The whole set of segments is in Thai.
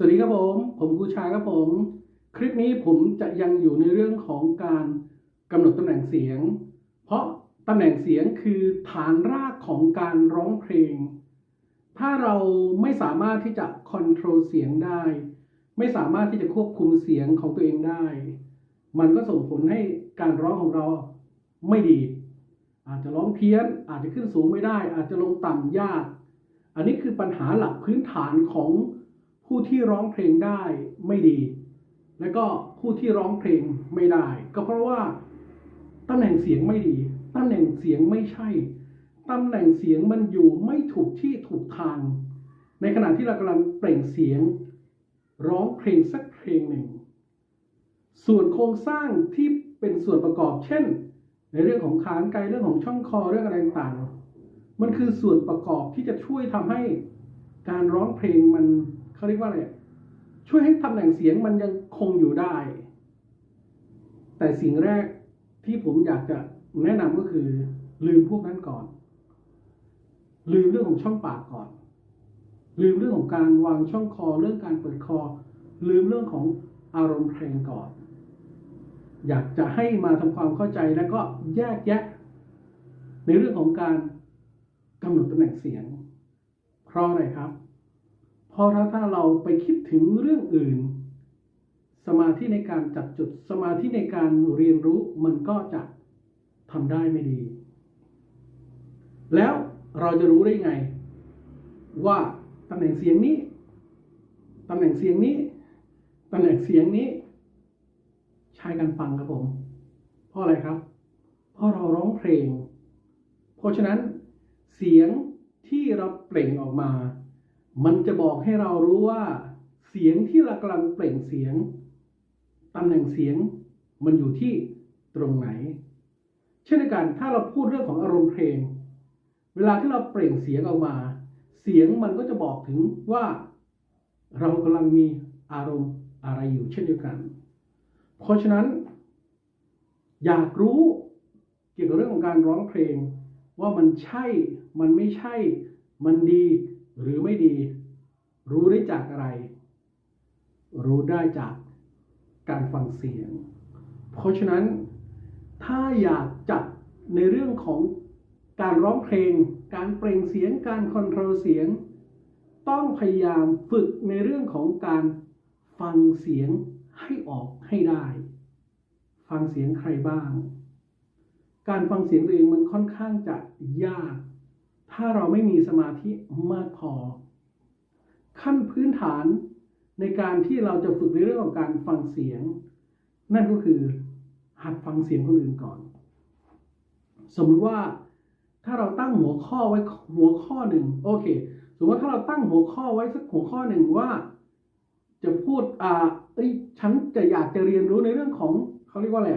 สวัสดีครับผม ผมครูชาครับผม คลิปนี้ผมจะยังอยู่ในเรื่องของการกำหนดตำแหน่งเสียง เพราะตำแหน่งเสียงคือฐานรากของการร้องเพลง ถ้าเราไม่สามารถที่จะคอนโทรลเสียงได้ ไม่สามารถที่จะควบคุมเสียงของตัวเองได้ มันก็ส่งผลให้การร้องของเราไม่ดี อาจจะร้องเพี้ยน อาจจะขึ้นสูงไม่ได้ อาจจะลงต่ำยาก อันนี้คือปัญหาหลักพื้นฐานของ ผู้ที่ร้องเพลงได้ไม่ดี และก็ผู้ที่ร้องเพลงไม่ได้ ก็เพราะว่าตำแหน่งเสียงไม่ดีตำแหน่งเสียงไม่ใช่ตำแหน่งเสียงมันอยู่ไม่ถูกที่ถูกทาง ในขณะที่เรากำลังเปล่งเสียง ร้องเพลงสักเพลงหนึ่ง ส่วนโครงสร้างที่เป็นส่วนประกอบ เช่น ในเรื่องของขานไกลเรื่องของช่องคอเรื่องอะไรต่างๆมันคือส่วนประกอบที่จะช่วยทำให้การร้องเพลงมัน เขาเรียกว่าอะไรช่วยให้ตำแหน่งเสียงมันยังคงอยู่ได้ แต่สิ่งแรกที่ผมอยากจะแนะนำก็คือ ลืมพวกนั้นก่อน ลืมเรื่องของช่องปากก่อน ลืมเรื่องของการวางช่องคอเรื่องการเปิดคอ ลืมเรื่องของอารมณ์เพลงก่อน อยากจะให้มาทำความเข้าใจและก็แยกแยะ ในเรื่องของการกำหนดตำแหน่งเสียงเพราะอะไรครับ ราะถ้าเราไปคิดถึงเรื่องอื่น สมาธิในการจับจุดสมาธิในการเรียนรู้มันก็จะทำได้ไม่ดี แล้วเราจะรู้ได้ไง ว่าตำแหน่งเสียงนี้ตำแหน่งเสียงนี้ตำแหน่งเสียงนี้ ใช้การฟังครับผม เพราะอะไรครับ เพราะเราร้องเพลง เพราะฉะนั้นเสียงที่เราเปล่งออกมา มันจะบอกให้เรารู้ว่า เสียงที่เรากำลังเปล่งเสียงตำแหน่งเสียงมันอยู่ที่ตรงไหน เช่นเดียวกันถ้าเราพูดเรื่องของอารมณ์เพลง เวลาที่เราเปล่งเสียงออกมา เสียงมันก็จะบอกถึงว่า เรากำลังมีอารมณ์อะไรอยู่เช่นเดียวกัน เพราะฉะนั้น อยากรู้เกี่ยวกับเรื่องของการร้องเพลง ว่ามันใช่มันไม่ใช่มันดี หรือไม่ดี รู้ได้จากอะไร รู้ได้จากการฟังเสียง เพราะฉะนั้นถ้าอยากจัดในเรื่องของการร้องเพลง การเปล่งเสียง การคอนโทรลเสียง ต้องพยายามฝึกในเรื่องของการฟังเสียงให้ออกให้ได้ ฟังเสียงใครบ้าง การฟังเสียงตัวเองมันค่อนข้างจะยาก ถ้าเราไม่มีสมาธิมากพอ ขั้นพื้นฐานในการที่เราจะฝึกในเรื่องของการฟังเสียง นั่นก็คือหัดฟังเสียงคนอื่นก่อน สมมติว่าถ้าเราตั้งหัวข้อไว้หัวข้อหนึ่งโอเค สมมติว่าถ้าเราตั้งหัวข้อไว้สักหัวข้อหนึ่งว่า จะพูดอ่าเอ้ยฉันจะอยากจะเรียนรู้ในเรื่องของเขาเรียกว่าอะไร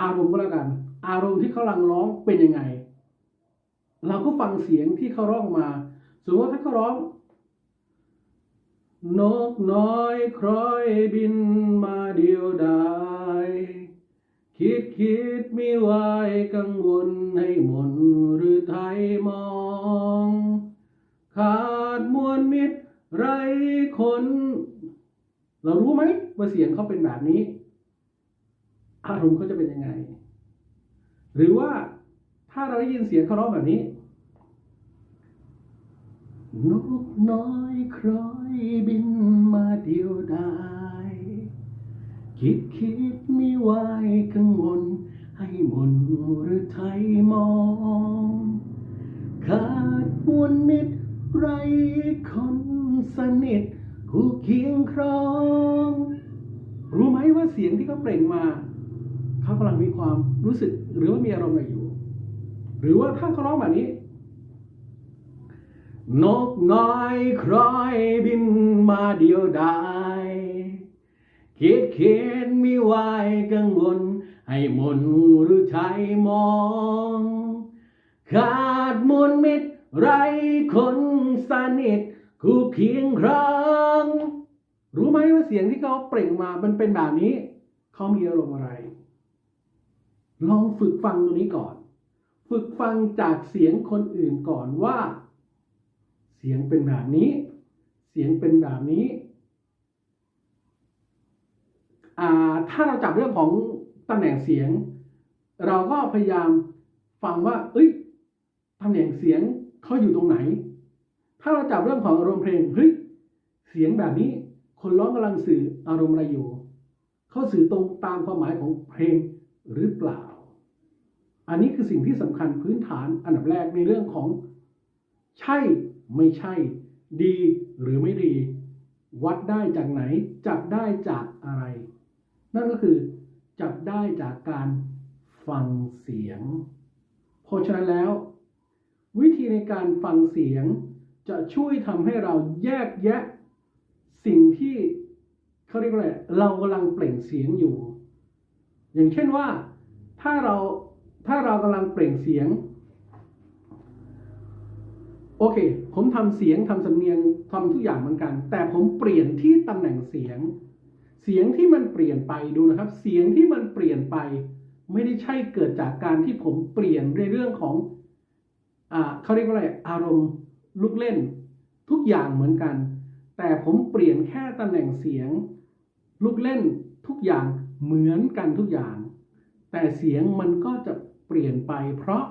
อารมณ์ก็แล้วกัน อารมณ์ที่เขาลังร้องเป็นยังไง เราก็ฟังเสียงที่เขาร้องมาสมมติว่าถ้าเขาร้อง นกน้อยคล้อยบินมาเดียวดาย คิดคิดมีไว้กังวลให้หมนหรือไทยมอง ขาดมวลมิตรไรคน เรารู้ไหมว่าเสียงเขาเป็นแบบนี้ อารมณ์เขาจะเป็นยังไง หรือว่าถ้าเราได้ยินเสียงเขาร้องแบบนี้ นกน้อยคล้อยบินมาเดียวดายคิดคิดไมีไหวกังวล ให้มนหรือไทยมอง ขาดมวลมิตรไรคนสนิทคู่เคียงครอง รู้ไหมว่าเสียงที่เขาเปล่งมา เขากำลังมีความรู้สึกหรือว่ามีอารมณ์อะไรอยู่ หรือว่าถ้าเขาร้องแบบนี้ นกน้อยคล้อยบินมาเดียวดายคิดเขียนมีไว้กังวลให้มนหรือไทยมอง ขาดมวลมิตรไรคนสนิทคู่เคียงครองรู้ไหมว่าเสียงที่เขาเปล่งมามันเป็นแบบนี้ เขามีอารมณ์อะไร ลองฝึกฟังตัวนี้ก่อน ฝึกฟังจากเสียงคนอื่นก่อนว่า เสียงเป็นแบบนี้ เสียงเป็นแบบนี้ถ้าเราจับเรื่องของตำแหน่งเสียง เราก็พยายามฟังว่า เอ้ยตำแหน่งเสียงเขาอยู่ตรงไหน ถ้าเราจับเรื่องของอารมณ์เพลงเฮ้ยเสียงแบบนี้ คนร้องกำลังสื่ออารมณ์อะไรอยู่เขาสื่อตรงตามความหมายของเพลงหรือเปล่า อันนี้คือสิ่งที่สำคัญพื้นฐานอันดับแรกในเรื่องของ ใช่ไม่ใช่ ดีหรือไม่ดี วัดได้จากไหน จับได้จากอะไร นั่นก็คือ จับได้จากการฟังเสียง เพราะฉะนั้นแล้ว วิธีในการฟังเสียงจะช่วยทำให้เราแยกแยะ สิ่งที่เขาเรียกว่าอะไรเรากำลังเปล่งเสียงอยู่ อย่างเช่นว่าถ้าเราถ้าเรากำลังเปล่งเสียง โอเค ผมทำเสียงทำสำเนียงทำทุกอย่างเหมือนกัน แต่ผมเปลี่ยนที่ตำแหน่งเสียง เสียงที่มันเปลี่ยนไปดูนะครับ เสียงที่มันเปลี่ยนไป ไม่ได้ใช่เกิดจากการที่ผมเปลี่ยนในเรื่องของอ่าเขาเรียกว่าอะไรอารมณ์ลุกเล่น ทุกอย่างเหมือนกัน แต่ผมเปลี่ยนแค่ตำแหน่งเสียงลูกเล่นทุกอย่างเหมือนกันทุกอย่าง แต่เสียงมันก็จะเปลี่ยนไป เพราะ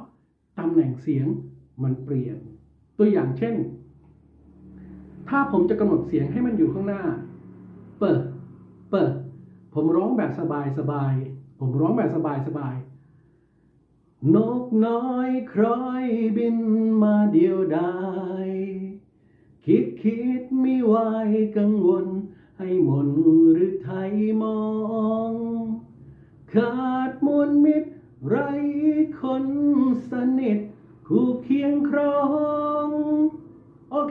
ตำแหน่งเสียงมันเปลี่ยน ตัวอย่างเช่น ถ้าผมจะกำหนดเสียงให้มันอยู่ข้างหน้า เปิด เปิด ผมร้องแบบสบายสบาย ผมร้องแบบสบายสบายนกน้อยคล้อยบินมาเดียวดายคิดคิดไม่ไหวกังวล ให้หมนหรือไทยมอง ขาดมวลมิตรไรคนสนิท คู่เคียงครองโอ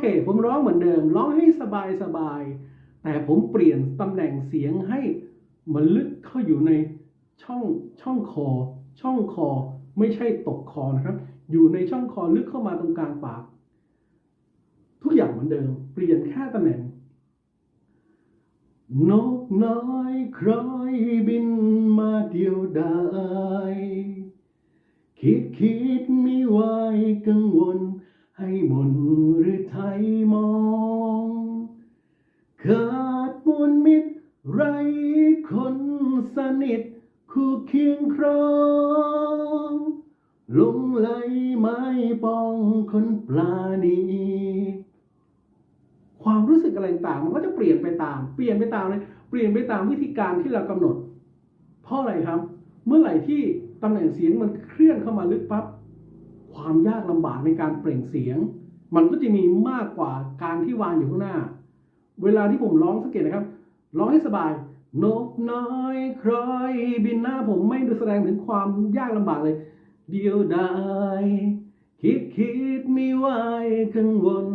เค ผมร้องเหมือนเดิม ร้องให้สบายสบายๆแต่ผมเปลี่ยนตำแหน่งเสียงให้มันลึกเข้าอยู่ในช่องช่องคอ ช่องคอไม่ใช่ตกคอนะครับ อยู่ในช่องคอลึกเข้ามาตรงกลางปาก ทุกอย่างเหมือนเดิม เปลี่ยนแค่ตำแหน่งนกน้อยคล้อยบินมาเดียวดายคิดคิดไม่ไหวกังวล ให้มนหรือไทยมอง ขาดมวลมิตรไรคนสนิท คู่เคียงครองลงไหลไม้ปองคนปลาณีความรู้สึกอะไรต่างมันก็จะเปลี่ยนไปตาม เปลี่ยนไปตามเลยเปลี่ยนไปตามวิธีการที่เรากำหนด เพราะอะไรครับ เมื่อไหร่ที่ตำแหน่งเสียงมันเคลื่อนเข้ามาลึกปั๊บ ความยากลำบากในการเปล่งเสียง มันก็จะมีมากกว่าการที่วางอยู่ข้างหน้า เวลาที่ผมร้องสังเกตนะครับ ร้องให้สบายนกน้อยคล้อยบินหน้าผมไม่ได้แสดงถึงความยากลำบากเลย เดียวดายคิดคิดไม่ไหวกังวล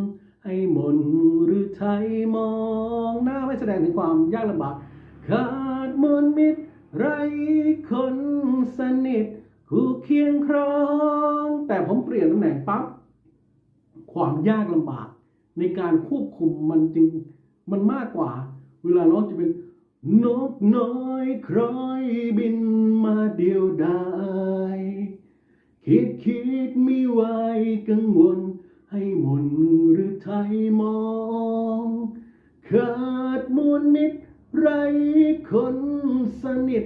ให้หมนหรือไทยมองหน้าไม่แสดงถึงความยากลำบากขาดมนมิตรไรคนสนิท คู่เคียงครองแต่ผมเปลี่ยนตำแหน่งปั๊บความยากลำบาก ในการควบคุมมันจึงมันมากกว่า เวลาร้องจะเป็นนกน้อยคล้อยบินมาเดียวดายคิดคิดไม่ไหวกังวล ให้หมนหรือไทยมองขาดมวลมิตรไรคนสนิท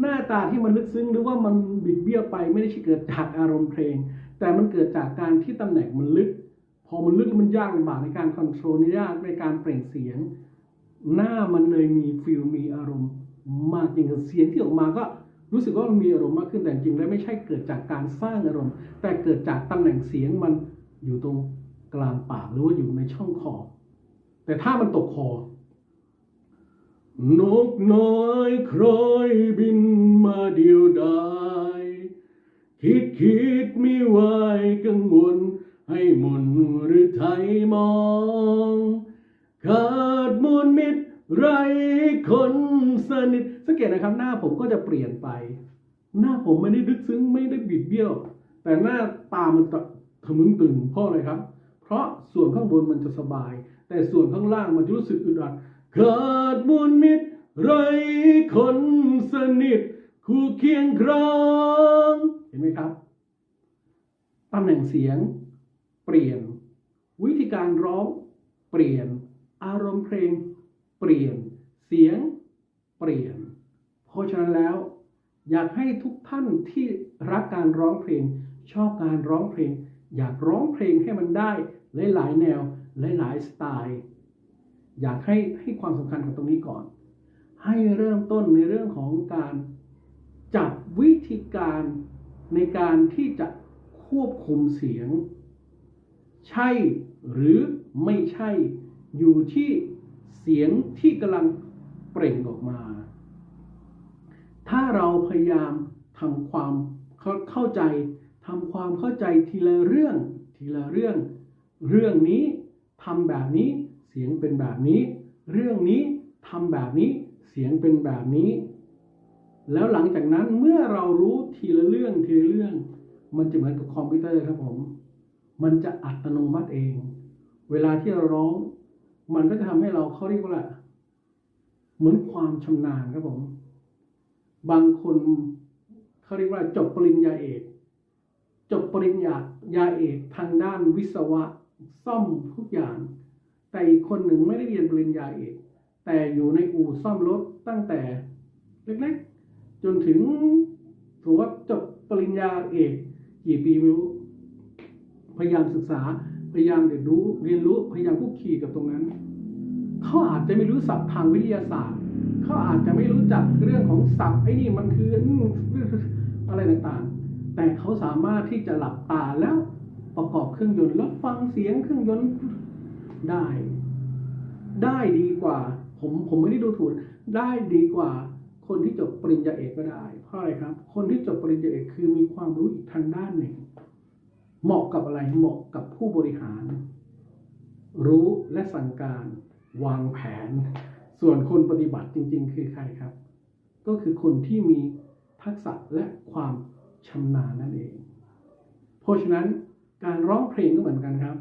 หน้าตาที่มันลึกซึ้งหรือว่ามันบิดเบี้ยวไปไม่ได้เกิดจากอารมณ์เพลง แต่มันเกิดจากการที่ตำแหน่งมันลึก พอมันลึกมันยากลำบากในการคอนโทรลยากในการเปล่งเสียง หน้ามันเลยมีฟิลมีอารมณ์มากจริงเสียงที่ออกมาก็รู้สึกว่ามันมีอารมณ์มากขึ้นแต่จริงแล้วไม่ใช่เกิดจากการสร้างอารมณ์ แต่เกิดจากตำแหน่งเสียงมันอยู่ตรงกลางปากหรือว่าอยู่ในช่องคอแต่ถ้ามันตกคอ นกน้อยคล้อยบินมาเดียวดายคิดคิดไม่ไหวกังวลให้หมนหรือไทยมอง ขาดมวลมิตรไรคนสนิทสังเกตนะครับหน้าผมก็จะเปลี่ยนไป หน้าผมไม่ได้ลึกซึ้งไม่ได้บิดเบี้ยว แต่หน้าตามันตะทะมึงตึงเพราะอะไรครับ เพราะส่วนข้างบนมันจะสบาย แต่ส่วนข้างล่างมันจะรู้สึกอึดอัด ขาดมวลมิตรไรคนสนิท คู่เคียงครองเห็นไหมครับ ตำแหน่งเสียง เปลี่ยน วิธีการร้อง เปลี่ยน อารมณ์เพลง เปลี่ยน เสียง เปลี่ยน เพราะฉะนั้นแล้ว อยากให้ทุกท่านที่รักการร้องเพลง ชอบการร้องเพลง อยากร้องเพลงให้มันได้หลายๆแนวหลายๆสไตล์ อยากให้ให้ความสำคัญกับตรงนี้ก่อน ให้เริ่มต้นในเรื่องของการจับวิธีการในการที่จะควบคุมเสียง ใช่หรือไม่ใช่อยู่ที่เสียงที่กำลังเปล่งออกมา ถ้าเราพยายามทำความเข้าเข้าใจทำความเข้าใจทีละเรื่องทีละเรื่อง เรื่องนี้ทำแบบนี้ เสียงเป็นแบบนี้ เรื่องนี้ทำแบบนี้ เสียงเป็นแบบนี้ แล้วหลังจากนั้นเมื่อเรารู้ทีละเรื่องทีละเรื่อง มันจะเหมือนกับคอมพิวเตอร์ครับผม มันจะอัตโนมัติเอง เวลาที่เราร้อง มันก็จะทำให้เราเขาเรียกว่าเหมือนความชำนาญครับผม บางคนเขาเรียกว่าจบปริญญาเอกจบปริญญายาเอกทางด้านวิศวะซ่อมทุกอย่าง แต่อีกคนหนึ่งไม่ได้เรียนปริญญาเอกแต่อยู่ในอู่ซ่อมรถตั้งแต่เล็กๆ จนถึงถือว่าจบปริญญาเอกกี่ปีไม่รู้พยายามศึกษาพยายามเรียนรู้เรียนรู้พยายามคุกคีกับตรงนั้น เขาอาจจะไม่รู้ศัพท์ทางวิทยาศาสตร์ เขาอาจจะไม่รู้จักเรื่องของศัพท์ไอ้นี่มันคืออะไรต่างๆ แต่เขาสามารถที่จะหลับตาแล้วประกอบเครื่องยนต์แล้วฟังเสียงเครื่องยนต์ ได้ ได้ดีกว่า ผมผมไม่ได้ดูถูกได้ดีกว่า คนที่จบปริญญาเอกก็ได้ เพราะอะไรครับ คนที่จบปริญญาเอกคือมีความรู้อีกทางด้านหนึ่ง เหมาะกับอะไรเหมาะกับผู้บริหาร รู้และสั่งการวางแผน ส่วนคนปฏิบัติจริง ๆ คือใครครับ ก็คือคนที่มีทักษะและความชำนาญนั่นเอง เพราะฉะนั้นการร้องเพลงก็เหมือนกันครับ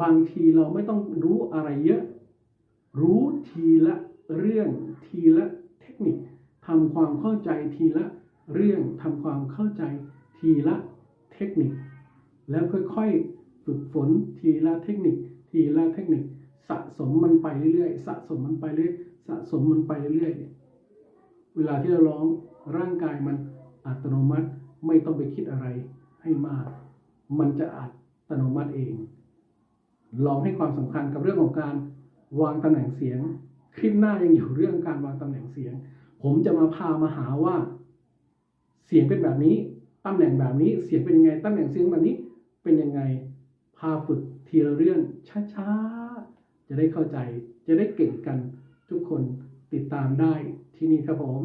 บางทีเราไม่ต้องรู้อะไรเยอะ รู้ทีละเรื่องทีละเทคนิคทำความเข้าใจทีละเรื่องทำความเข้าใจทีละเทคนิค แล้วค่อยๆฝึกฝนทีละเทคนิค ทีละเทคนิค สะสมมันไปเรื่อยๆสะสมมันไปเรื่อยสะสมมันไปเรื่อยๆเวลาที่เราร้องร่างกายมันอัตโนมัติไม่ต้องไปคิดอะไรให้มาก มันจะอัตโนมัติเอง ลองให้ความสำคัญกับเรื่องของการวางตำแหน่งเสียง คลิปหน้ายังอยู่เรื่องการวางตำแหน่งเสียง ผมจะมาพามาหาว่า เสียงเป็นแบบนี้ตำแหน่งแบบนี้เสียงเป็นยังไงตำแหน่งเสียงแบบนี้เป็นยังไงพาฝึกทีละเรื่องช้าๆจะได้เข้าใจ จะได้เก่งกันทุกคนติดตามได้ที่นี่ครับผม